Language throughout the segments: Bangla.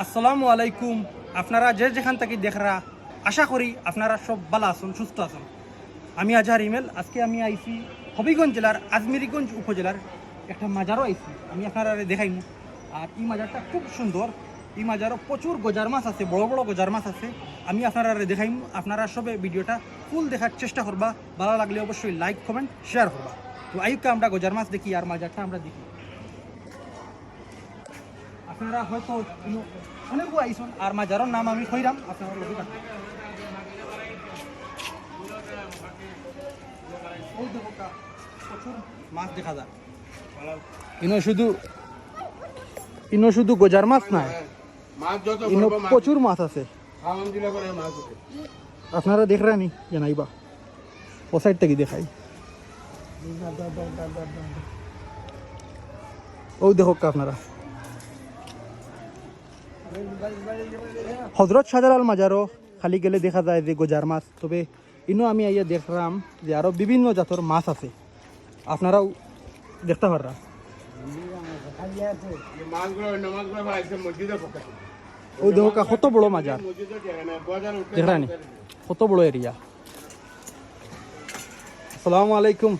আসসালামু আলাইকুম। আপনারা যে যেখান থেকে দেখরা, আশা করি আপনারা সব ভালো আছেন, সুস্থ আছেন। আমি আজহার ইমেল, আজকে আমি আইছি হবিগঞ্জ জেলার আজমিরিগঞ্জ উপজেলার একটা মাজারও আইছি। আমি আপনারা দেখাইমু। আর এই মাজারটা খুব সুন্দর। এই মাজারও প্রচুর গজার মাছ আছে, বড় বড় গজার মাছ আছে। আমি আপনারা দেখাইমু। আপনারা সবে ভিডিওটা ফুল দেখার চেষ্টা করবা। ভালো লাগলে অবশ্যই লাইক, কমেন্ট, শেয়ার করবা। তো আইকা আমরা গজার মাছ দেখি আর মাজারটা আমরা দেখি। আপনারা হয়তো অনেকও আইসন আর মাজারর নাম আমি কইরাম আপনারা লগে থাকুন। ওই দেখো কা, প্রচুর মাছ দেখা যায়। ইনো শুধু ইনো শুধু গোজার মাছ ইনো প্রচুর মাছ আছে। আপনারা দেখরানি জানাইবা। ও সাইড থেকে দেখাই। ও দেখো আপনারা। হজরত শাহজালাল মাজারও খালি গেলে দেখা যায় যে গোজার মাছ। তবে ইনো আমি আইয়া দেখলাম যে আরও বিভিন্ন জাতের মাছ আছে। আপনারাও দেখতে পাররা। ও দেখো কত বড় মাজার। মসজিদে টেকে না, বাজার উঠতে দেখরানি কত বড় এরিয়া আসসালামু আলাইকুম।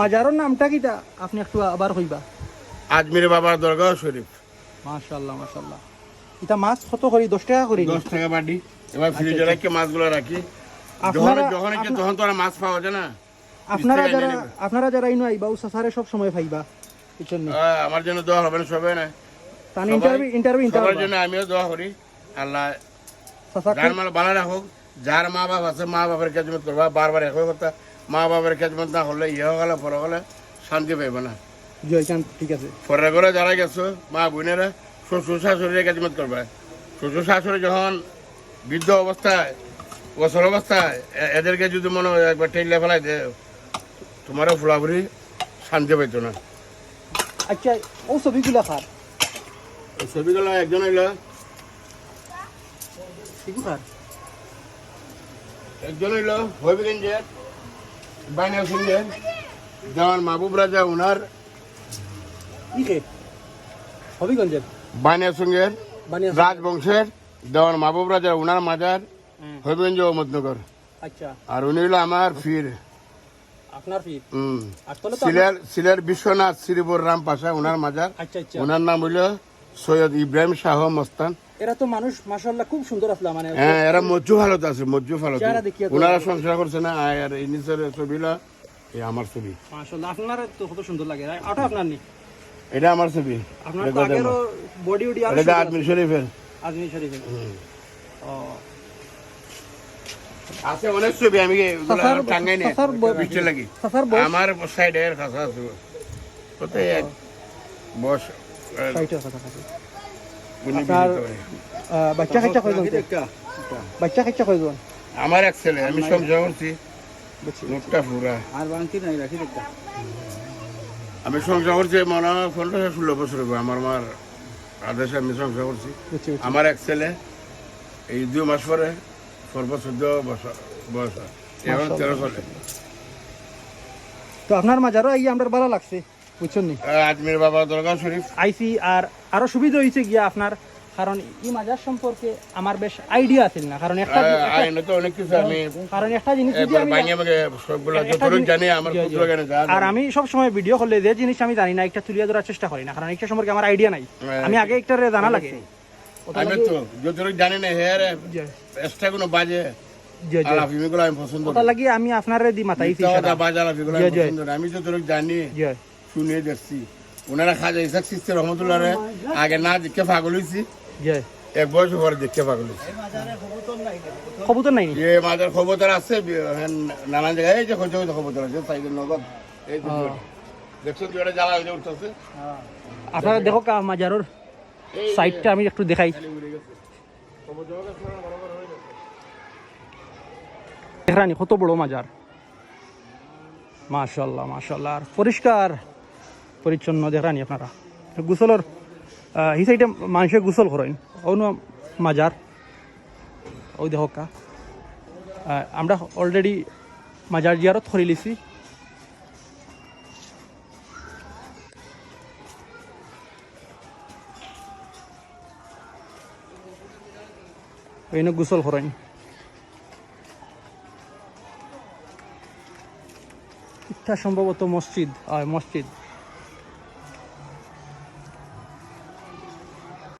মাজারের নামটা কিটা আপনি একটু আবার কইবা। আজমির বাবার দরগা শরীফ। মাশাআল্লাহ মাশাআল্লাহ। এটা মাছ কত করি? দশ টাকা করি? দশ টাকা বাটি। এবার ফ্রিজে রাখি মাছগুলো রাখি। আপনারা যখন তখন তো মাছ পাওয়া যায় না আপনারা যারা আপনারা যারা ইনো আইবা ও সাসারে সব সময় পাইবা। আমার জন্য দোয়া হবে না সবাই না। তান ইন্টারভিউ ইন্টারভিউ ইন্টারভিউ জন্য আমিও দোয়া করি। আল্লাহ যার মাল ভালো রাখুক যার মা বাপ আছে মা বাপের খেজমত করবা। বারবার একই কথা মা বাপের খেজমত না করলে ইয়ে গেলে পরে গেলে শান্তি পাইবে না। ঠিক আছে। পরে করে যারা গেছো মা বোনেরা শ্বশুর শাশুড়ির খেজমত করবে। শ্বশুর শাশুড়ি যখন বৃদ্ধ অবস্থায় বছর অবস্থায় এদেরকে যদি মনে হয় একবার টেলে ফেলাই দে তোমারও ফুলাফুরি শান্তি পাইতো না। আচ্ছা ও ছবিগুলা খার ওই ছবিগুলো একজন হইল ঠিকু একজন হইল হবিগঞ্জের বাইনা সিংহের। যেমন মাহবুব রাজা উনার ইকে হবিগঞ্জের? বাইনা রাজবংশের দেওয়ান মাহবুব রাজা উনার মাজার হবিগঞ্জ অহমদনগর। আচ্ছা। আর উনি হইল আমার ফির। আপনার সিলের সিলের বিশ্বনাথ শ্রীপুর রাম পাশা উনার মাজার। আচ্ছা আচ্ছা। নাম হইল সৈয়দ ইব্রাহিম শাহ মস্তান। এরা তো মানুষ মাশাআল্লাহ খুব সুন্দর আসলা মানে হ্যাঁ এরা মজ্জু হালত আছে। মজ্জু হালত উনারা সংসার করছে না আর ছবিটা এই আমার ছবি। মাশাআল্লাহ আপনার তো কত সুন্দর লাগে। আটা আপনার নি এটা আমার ছবি। আপনার তো। আগেরও বডি উডি আর এটা আদমি শরীফের। শরীফের। ও। আছে অনেক ছবি আমি টাঙ্গাই নে বয়- লাগি? আমার সাইডে খাসা আছে। কত এক বস সাইটে আপনার। আহ, বাচ্চা কাচ্চা জন বাচ্চা কাচ্চা। কয় জন আমার এক ছেলে আমি সংসার করছি মুখটা ফুরা আর নাই রাখি দেখা আমি সংসার করছি মনে হয় পনেরো ষোলো বছর আমার মার আদেশে আমি সংসার করছি। বুঝছি বুঝছি। আমার এক ছেলে এই দু মাস পরে ষোল বছর বয়স। এখন তেরো চলে তো আপনার মাজারও এই আমার ভালো লাগছে বুঝছেন নি? আজমির বাবা দরগা শরীফ। আইসি আর আরও সুবিধা হয়েছে গিয়া আপনার কারণ এই মাজার সম্পর্কে আমার বেশ আইডিয়া আছিল না। কারণ একটা অনেক কিছু আমি কারণ একটা জিনিস যদি আমি জানি আমার আর আমি সব সময় ভিডিও করলে যে জিনিস আমি জানি না একটা তুলিয়া ধরার চেষ্টা করি না কারণ একটা সম্পর্কে আমার আইডিয়া নাই। হ্যাঁ, আমি আগে একটা জানা লাগে। আমি তো যতটুকু জানি না হ্যাঁ এক্সট্রা কোনো বাজে আমি আপনার আমি যতটুকু জানি শুনে দেখছি। ওনারা খাজা ইসাক সিস্তে রহমতুল্লাহ আগে না দেখে পাগল হয়েছি এক বয়স পরে দেখে পাগল কবুতর নাই? যে মাঝের খবর আছে নানান জায়গায় এই যে খোঁজ খবর আছে সাইডের নগদ। এই একটা জ্বালা হয়ে উঠতেছে? আপনারা দেখো কা মাজারোর সাইডটা আমি একটু দেখাই। দেখরানি কত বড় মাজার। মাশাল্লাহ মাশাল্লাহ। আর পরিষ্কার পরিচ্ছন্ন দেখরানি আপনারা। গোসলের সেই সাইডে মানুষে গুসল করেন। অন্য মাজার। ওই দেহকা আমরা অলরেডি মাজার জিয়ারও থরি লিছি ওই করেন। ইচ্ছা সম্ভবত মসজিদ মসজিদ।